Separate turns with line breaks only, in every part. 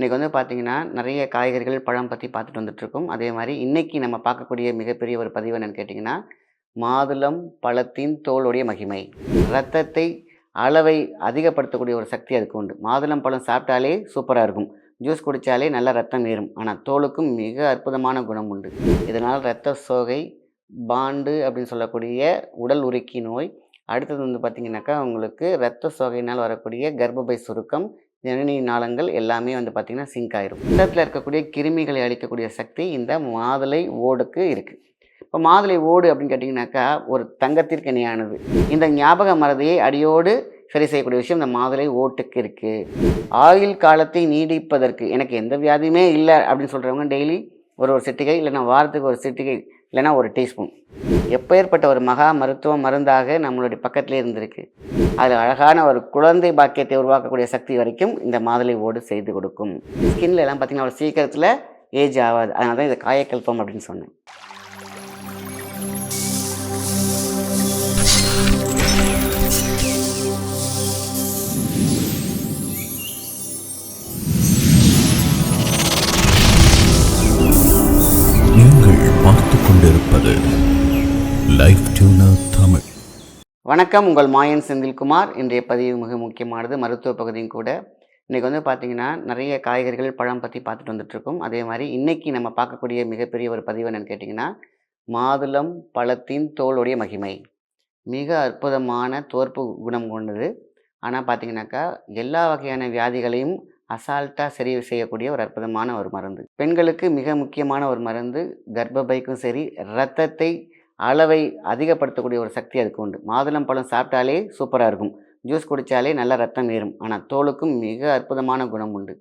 இன்றைக்கி வந்து பார்த்திங்கன்னா நிறைய காய்கறிகள் பழம் பற்றி பார்த்துட்டு வந்துட்டுருக்கோம். அதே மாதிரி இன்றைக்கி நம்ம பார்க்கக்கூடிய மிகப்பெரிய ஒரு பதிவு என்னென்னு கேட்டிங்கன்னா மாதுளம் பழத்தின் தோலுடைய மகிமை. ரத்தத்தை அளவை அதிகப்படுத்தக்கூடிய ஒரு சக்தி அதுக்கு உண்டு. மாதுளம் பழம் சாப்பிட்டாலே சூப்பராக இருக்கும். ஜூஸ் குடித்தாலே நல்ல ரத்தம் ஏறும். ஆனால் தோலுக்கும் மிக அற்புதமான குணம் உண்டு. இதனால் இரத்த சோகை பாண்டு அப்படின்னு சொல்லக்கூடிய உடல் உருக்கி நோய் அடுத்தது வந்து பார்த்திங்கனாக்கா உங்களுக்கு இரத்த சோகையினால் வரக்கூடிய கர்ப்பப்பை சுருக்கம் ஜனனி நாளங்கள் எல்லாமே வந்து பார்த்திங்கன்னா சிங்க் ஆயிரும். இடத்துல இருக்கக்கூடிய கிருமிகளை அழிக்கக்கூடிய சக்தி இந்த மாதுளை ஓடுக்கு இருக்குது இப்போ மாதுளை ஓடு அப்படின்னு கேட்டிங்கனாக்கா ஒரு தங்கத்திற்கு இணையானது. இந்த ஞாபக மறதியை அடியோடு சரி செய்யக்கூடிய விஷயம் இந்த மாதுளை ஓட்டுக்கு இருக்குது ஆயுள் காலத்தை நீடிப்பதற்கு எனக்கு எந்த வியாதியுமே இல்லை அப்படின்னு சொல்கிறவங்க டெய்லி ஒரு ஒரு சிட்டிகை இல்லைன்னா வாரத்துக்கு ஒரு சிட்டிகை இல்லைன்னா ஒரு டீஸ்பூன். எப்பேற்பட்ட ஒரு மகா மருத்துவ மருந்தாக நம்மளுடைய பக்கத்தில் இருந்திருக்கு. அதில் அழகான ஒரு குழந்தை பாக்கியத்தை உருவாக்கக்கூடிய சக்தி வரைக்கும் இந்த மாதுளை ஓடு செய்து கொடுக்கும். ஸ்கின்ல எல்லாம் பார்த்தீங்கன்னா ஒரு சீக்கிரத்தில் ஏஜ் ஆகாது. அதனால தான் இதை காயக்கல்பம் அப்படின்னு சொன்னேன்.
நீங்கள் கொண்டிருப்பது தமிழ்
வணக்கம் உங்கள் மாயன் செந்தில்குமார். இன்றைய பதிவு மிக முக்கியமானது. மருத்துவ பகுதியும் கூட. இன்றைக்கி வந்து பார்த்திங்கன்னா நிறைய காய்கறிகள் பழம் பற்றி பார்த்துட்டு வந்துட்டுருக்கோம். அதே மாதிரி இன்றைக்கி நம்ம பார்க்கக்கூடிய மிகப்பெரிய ஒரு பதிவு என்னென்னு கேட்டிங்கன்னா மாதுளம் பழத்தின் தோலுடைய மகிமை. மிக அற்புதமான தோற்பு குணம் கொண்டது. ஆனால் பார்த்தீங்கன்னாக்கா எல்லா வகையான வியாதிகளையும் அசால்ட்டாக சரி செய்யக்கூடிய ஒரு அற்புதமான ஒரு மருந்து. பெண்களுக்கு மிக முக்கியமான ஒரு மருந்து கர்ப்பப்பைக்கும் சரி ரத்தத்தை அளவை அதிகப்படுத்தக்கூடிய ஒரு சக்தி அதுக்கு உண்டு. மாதுளம் பழம் சாப்பிட்டாலே சூப்பராக இருக்கும். ஜூஸ் குடித்தாலே நல்ல ரத்தம் ஏறும். ஆனால் தோலுக்கும் மிக அற்புதமான குணம் உண்டு.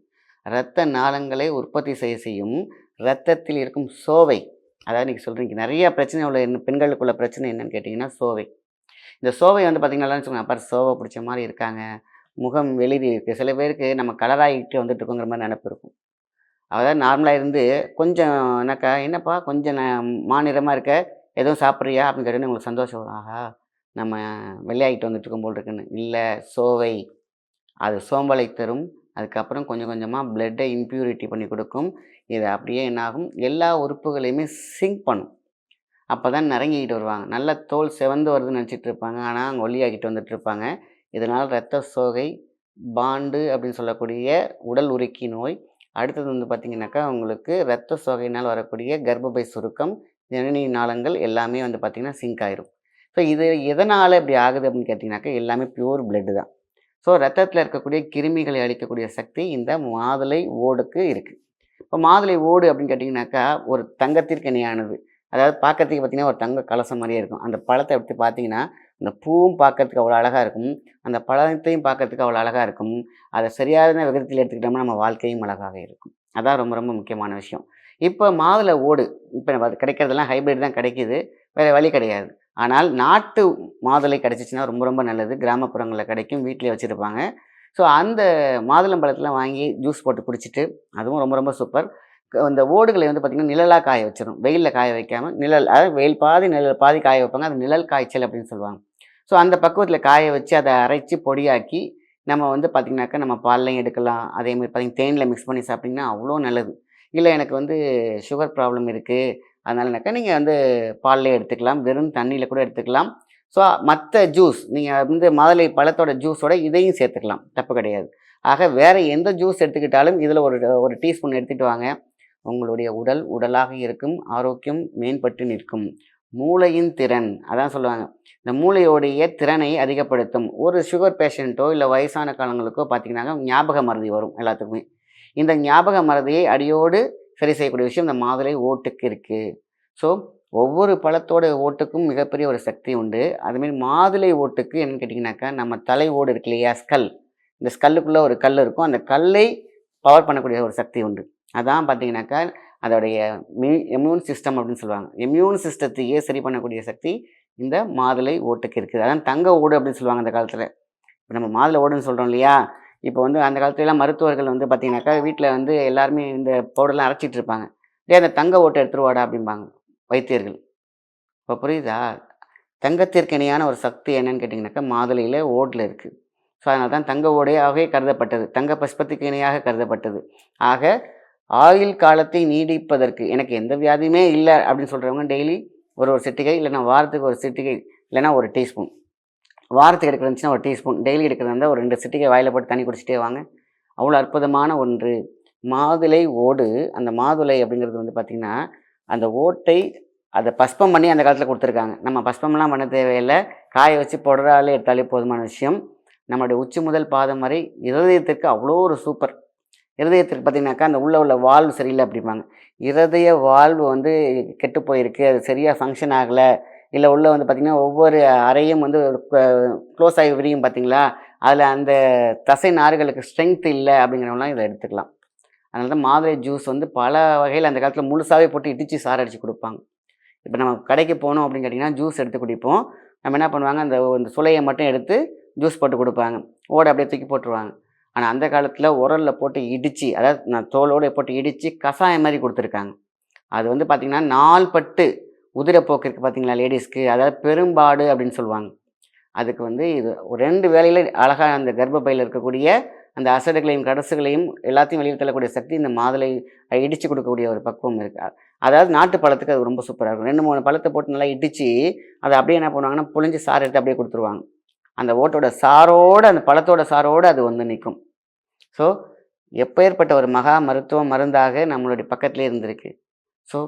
இரத்த நாளங்களை உற்பத்தி செய்ய செய்யும் இரத்தத்தில் இருக்கும் சோவை அதாவது நீங்கள் சொல்கிறீங்க நிறைய பிரச்சனை உள்ள என்ன பெண்களுக்குள்ள பிரச்சனை என்னன்னு கேட்டிங்கன்னா சோவை. இந்த சோவை வந்து பார்த்திங்கன்னா வச்சுக்கோங்க அப்போ சோவை பிடிச்ச மாதிரி இருக்காங்க. முகம் வெளிரி இருக்குது சில பேருக்கு நம்ம கலராகிட்டு வந்துட்டு இருக்கோங்கிற மாதிரி நினப்பு இருக்கும். அதாவது நார்மலாக இருந்து கொஞ்சம் என்னக்கா என்னப்பா கொஞ்சம் மாநிலமாக மாநிறமாக இருக்க எதுவும் சாப்பிட்றியா? அப்படின்னு கேட்டோன்னே உங்களுக்கு சந்தோஷம் வரும். ஆஹா நம்ம வெளியாகிட்டு வந்துட்டு இருக்கோம் போல் இருக்குன்னு. இல்லை சோவை. அது சோம்பலை தரும். அதுக்கப்புறம் கொஞ்சம் கொஞ்சமாக பிளட்டை இம்ப்யூரிட்டி பண்ணி கொடுக்கும். இது அப்படியே என்னாகும். எல்லா உறுப்புகளையுமே சிங்க் பண்ணும். அப்போ தான் நிறங்கிக்கிட்டு வருவாங்க. நல்ல தோல் செவந்து வருதுன்னு நினச்சிட்டு இருப்பாங்க ஆனால் அங்கே ஒல்லியாகிட்டு வந்துட்டு இருப்பாங்க இதனால் இரத்த சோகை பாண்டு அப்படின்னு சொல்லக்கூடிய உடல் உருக்கி நோய். அடுத்தது வந்து பார்த்திங்கனாக்கா உங்களுக்கு இரத்த சோகையினால் வரக்கூடிய கர்ப்பப்பை சுருக்கம் ஜனனி நாளங்கள் எல்லாமே வந்து பார்த்திங்கன்னா சிங்க் ஆயிரும். ஸோ இது எதனால் இப்படி ஆகுது அப்படின்னு கேட்டிங்கனாக்கா எல்லாமே பியூர் பிளட்டு தான். ஸோ ரத்தத்தில் இருக்கக்கூடிய கிருமிகளை அழிக்கக்கூடிய சக்தி இந்த மாதுளை ஓடுக்கு இருக்குது இப்போ மாதுளை ஓடு அப்படின்னு கேட்டிங்கனாக்கா ஒரு தங்கத்திற்கு இணையானது. அதாவது பார்க்கறதுக்கு பார்த்திங்கன்னா ஒரு தங்க கலசம் மாதிரியே இருக்கும். அந்த பழத்தை எடுத்து பார்த்தீங்கன்னா அந்த பூவும் பார்க்கறதுக்கு அவ்வளோ அழகாக இருக்கும். அந்த பழத்தையும் பார்க்கறதுக்கு அவ்வளோ அழகாக இருக்கும். அதை சரியான விதத்தில் எடுத்துக்கிட்டோம்னா நம்ம வாழ்க்கையும் அழகாக இருக்கும். அதான் ரொம்ப ரொம்ப முக்கியமான விஷயம். இப்போ மாதுளை ஓடு. இப்போ நம்ம அது கிடைக்கிறதெல்லாம் ஹைப்ரிட் தான் கிடைக்கிது. வேறு வழி கிடையாது. ஆனால் நாட்டு மாதுளை கிடச்சிச்சின்னா ரொம்ப ரொம்ப நல்லது. கிராமப்புறங்களில் கிடைக்கும். வீட்டிலே வச்சுருப்பாங்க. ஸோ அந்த மாதுளம்பழத்தில் வாங்கி ஜூஸ் போட்டு குடிச்சிட்டு அதுவும் ரொம்ப ரொம்ப சூப்பர் அந்த ஓடுகளை வந்து பார்த்திங்கன்னா நிழலாக காய வச்சிடும் வெயிலில் காய வைக்காமல் நிழல் அதாவது வெயில் பாதி நிழல் பாதி காய வைப்பாங்க. அது நிழல் காய்ச்சல் அப்படின்னு சொல்லுவாங்க. ஸோ அந்த பக்குவத்தில் காய வச்சு அதை அரைச்சி பொடியாக்கி நம்ம வந்து பார்த்திங்கனாக்கா நம்ம பால்லையும் எடுக்கலாம். அதேமாதிரி பார்த்திங்கன்னா தேனில் மிக்ஸ் பண்ணி சாப்பிட்டிங்கன்னா அவ்வளோ நல்லது. இல்லை எனக்கு வந்து சுகர் ப்ராப்ளம் இருக்குது அதனாலனாக்கா நீங்கள் வந்து பால்லே எடுத்துக்கலாம். வெறும் தண்ணியில் கூட எடுத்துக்கலாம். ஸோ மற்ற ஜூஸ் நீங்கள் வந்து மாதுளை பழத்தோட ஜூஸோட இதையும் சேர்த்துக்கலாம். தப்பு கிடையாது. ஆக வேறு எந்த ஜூஸ் எடுத்துக்கிட்டாலும் இதில் ஒரு ஒரு டீஸ்பூன் எடுத்துகிட்டு வாங்க. உங்களுடைய உடல் உடலாக இருக்கும். ஆரோக்கியம் மேம்பட்டு நிற்கும். மூளையின் திறன் அதான் சொல்லுவாங்க. இந்த மூளையோடைய திறனை அதிகப்படுத்தும். ஒரு சுகர் பேஷண்ட்டோ இல்லை வயசான காலங்களுக்கோ பார்த்தீங்கன்னாக்கா ஞாபக மருதி வரும் எல்லாத்துக்குமே. இந்த ஞாபக மறதியை அடியோடு சரி செய்யக்கூடிய விஷயம் இந்த மாதுளை ஓட்டுக்கு இருக்குது ஸோ ஒவ்வொரு பழத்தோட ஓட்டுக்கும் மிகப்பெரிய ஒரு சக்தி உண்டு. அதுமாரி மாதுளை ஓட்டுக்கு என்னன்னு கேட்டிங்கனாக்கா நம்ம தலை ஓடு இருக்கு இல்லையா ஸ்கல். இந்த ஸ்கல்லுக்குள்ளே ஒரு கல் இருக்கும். அந்த கல்லை பவர் பண்ணக்கூடிய ஒரு சக்தி உண்டு. அதான் பார்த்தீங்கன்னாக்கா அதோடைய மீ இம்யூன் சிஸ்டம் அப்படின்னு சொல்லுவாங்க. இம்யூன் சிஸ்டத்தையே சரி பண்ணக்கூடிய சக்தி இந்த மாதுளை ஓட்டுக்கு இருக்குது அதான் தங்க ஓடு அப்படின்னு சொல்லுவாங்க அந்த காலத்தில். இப்போ நம்ம மாதுளை ஓடுன்னு சொல்கிறோம் இல்லையா இப்போ வந்து அந்த காலத்துலலாம் மருத்துவர்கள் வந்து பார்த்தீங்கன்னாக்கா வீட்டில் வந்து எல்லாருமே இந்த பவுடர்லாம் அரைச்சிட்டு இருப்பாங்க டே அந்த தங்க ஓட்டை எடுத்துருவாடா அப்படிம்பாங்க வைத்தியர்கள். இப்போ புரியுதா? தங்கத்திற்கு இணையான ஒரு சக்தி என்னன்னு கேட்டிங்கனாக்கா மாதுளையில் ஓட்டில் இருக்குது ஸோ அதனால தான் தங்க ஓடையாகவே கருதப்பட்டது. தங்க பஸ்பத்துக்கு இணையாக கருதப்பட்டது. ஆக ஆயுள் காலத்தை நீடிப்பதற்கு எனக்கு எந்த வியாதியுமே இல்லை அப்படின்னு சொல்கிறவங்க டெய்லி ஒரு ஒரு சிட்டிகை இல்லைன்னா வாரத்துக்கு ஒரு சிட்டிகை இல்லைன்னா ஒரு டீஸ்பூன். வாரத்துக்கு எடுக்கிறது இருந்துச்சுன்னா ஒரு டீஸ்பூன். டெய்லி எடுக்கிறது இருந்தால் ஒரு ரெண்டு சிட்டிகை வாயில் போட்டு தண்ணி குடிச்சிட்டே வாங்க. அவ்வளோ அற்புதமான ஒன்று. மாதுளை ஓடு. அந்த மாதுளை அப்படிங்கிறது வந்து பார்த்திங்கன்னா அந்த ஓட்டை அதை பஸ்பம் பண்ணி அந்த காலத்தில் கொடுத்துருக்காங்க. நம்ம பஸ்பம்லாம் பண்ண தேவையில்லை. காய வச்சு பொடராலே எடுத்தாலே போதுமான விஷயம். நம்மளுடைய உச்சி முதல் பாதம் வரை இருதயத்திற்கு அவ்வளோ ஒரு சூப்பர். இருதயத்திற்கு பார்த்தீங்கன்னாக்கா அந்த உள்ள உள்ள வால்வு சரியில்லை அப்படிம்பாங்க. இருதய வால்வு வந்து கெட்டு போயிருக்கு. அது சரியாக ஃபங்க்ஷன் ஆகலை. இல்லை உள்ளே வந்து பார்த்திங்கன்னா ஒவ்வொரு அறையும் வந்து க்ளோஸ் ஆகி விரியும் பார்த்தீங்களா அதில் அந்த தசை நார்களுக்கு ஸ்ட்ரென்த் இல்லை அப்படிங்கிறவங்களாம் இதை எடுத்துக்கலாம். அதனால தான் மாதுளை ஜூஸ் வந்து பல வகையில் அந்த காலத்தில் முழுசாகவே போட்டு இடித்து சார் அடித்து கொடுப்பாங்க. இப்போ நம்ம கடைக்கு போனோம் அப்படின்னு கேட்டிங்கன்னா ஜூஸ் எடுத்து குடிப்போம். நம்ம என்ன பண்ணுவாங்க? அந்த இந்த சுளையை மட்டும் எடுத்து ஜூஸ் போட்டு கொடுப்பாங்க. ஓட அப்படியே தூக்கி போட்டுருவாங்க. ஆனால் அந்த காலத்தில் உரலில் போட்டு இடித்து அதாவது நான் தோலோடு போட்டு இடித்து கஷாயம் மாதிரி கொடுத்துருக்காங்க. அது வந்து பார்த்திங்கன்னா நாள்பட்டு உதிரப்போக்கு இருக்குது பார்த்தீங்களா லேடிஸ்க்கு? அதாவது பெரும்பாடு அப்படின்னு சொல்லுவாங்க. அதுக்கு வந்து இது ஒரு ரெண்டு வேலையில் அழகாக அந்த கர்ப்பப்பையில் இருக்கக்கூடிய அந்த அசடுகளையும் கடசுகளையும் எல்லாத்தையும் வெளியில் தள்ளக்கூடிய சக்தி இந்த மாதுளை இடித்து கொடுக்கக்கூடிய ஒரு பக்குவம் இருக்குது அதாவது நாட்டு பழத்துக்கு அது ரொம்ப சூப்பராக இருக்கும். ரெண்டு மூணு பழத்தை போட்டு நல்லா இடித்து அதை அப்படியே என்ன பண்ணுவாங்கன்னா புழிஞ்சு சாறு எடுத்து அப்படியே கொடுத்துருவாங்க. அந்த ஓட்டோட சாரோடு அந்த பழத்தோட சாரோடு அது வந்து நிற்கும் ஸோ எப்பேற்பட்ட ஒரு மகா மருத்துவ மருந்தாக நம்மளுடைய பக்கத்துலேயே இருந்திருக்கு. ஸோ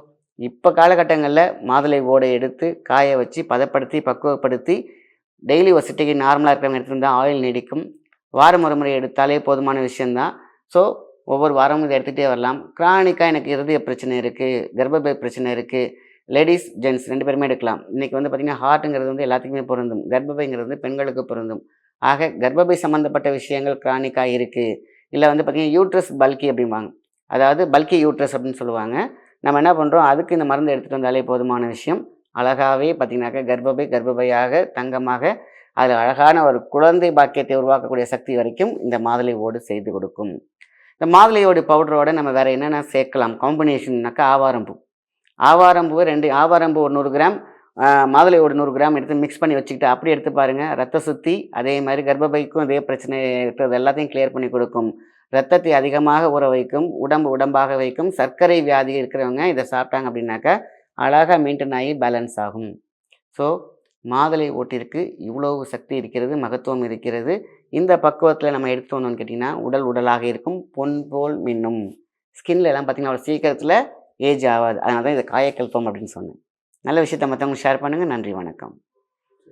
இப்போ காலகட்டங்களில் மாதுளை ஓடை எடுத்து காய வச்சு பதப்படுத்தி பக்குவப்படுத்தி டெய்லி ஒரு சிட்டிக்கு நார்மலாக இருக்கிறவங்க எடுத்துருந்தால் ஆயில் நீடிக்கும். வாரம் ஒரு முறை எடுத்தாலே போதுமான விஷயந்தான் ஸோ ஒவ்வொரு வாரமும் இதை எடுத்துகிட்டே வரலாம். கிரானிக்காக எனக்கு இருதய பிரச்சனை இருக்குது கர்ப்பப்பை பிரச்சனை இருக்குது லேடிஸ் ஜென்ட்ஸ் ரெண்டு பேருமே எடுக்கலாம். இன்றைக்கி வந்து பார்த்திங்கன்னா ஹார்ட்டுங்கிறது வந்து எல்லாத்துக்குமே பொருந்தும். கர்ப்பப்பைங்கிறது வந்து பெண்களுக்கு பொருந்தும். ஆக கர்ப்பப்பை சம்மந்தப்பட்ட விஷயங்கள் கிரானிக்காக இருக்குது இல்லை வந்து பார்த்திங்கன்னா யூட்ரஸ் பல்கி அப்படிம்பாங்க. அதாவது பல்கி யூட்ரஸ் அப்படின்னு சொல்லுவாங்க. நம்ம என்ன பண்ணுறோம் அதுக்கு இந்த மருந்து எடுத்துகிட்டு வந்தாலே போதுமான விஷயம். அழகாகவே பார்த்திங்கனாக்கா கர்ப்பப்பை கர்ப்பப்பையாக தங்கமாக அதில் அழகான ஒரு குழந்தை பாக்கியத்தை உருவாக்கக்கூடிய சக்தி வரைக்கும் இந்த மாதுளை ஓடு செய்து கொடுக்கும். இந்த மாதுளை ஓடு பவுடரோட நம்ம வேறு என்னென்ன சேர்க்கலாம்? காம்பினேஷன்னாக்கா ஆவாரம்பூ. ஆவாரம்பூ ரெண்டு ஆவாரம்பூ ஒரு நூறு கிராம் மாதுளை ஓடு நூறு கிராம் எடுத்து மிக்ஸ் பண்ணி வச்சுக்கிட்டு அப்படி எடுத்து பாருங்கள் ரத்த சுத்தி அதே மாதிரி கர்ப்பப்பைக்கும் அதே பிரச்சனை இருக்கிறது எல்லாத்தையும் கிளியர் பண்ணி கொடுக்கும். ரத்தத்தை அதிகமாக ஊற வைக்கும் உடம்பு உடம்பாக வைக்கும் சர்க்கரை வியாதி இருக்கிறவங்க இதை சாப்பிட்டாங்க அப்படின்னாக்கா அழகாக மெயின்டைன் ஆகி பேலன்ஸ் ஆகும். ஸோ மாதுளை ஓட்டிற்கு இவ்வளவு சக்தி இருக்கிறது மகத்துவம் இருக்கிறது. இந்த பக்குவத்தில் நம்ம எடுத்து வந்தோம்னு கேட்டிங்கன்னா உடல் உடலாக இருக்கும் பொன் போல் மின்னும். ஸ்கின்ல எல்லாம் பார்த்திங்கன்னா அவ்வளோ சீக்கிரத்தில் ஏஜ் ஆகாது. அதனால தான் இதை காயக்கல்பம் அப்படின்னு சொன்னேன். நல்ல விஷயத்தை மற்றவங்க ஷேர் பண்ணுங்கள் நன்றி வணக்கம்.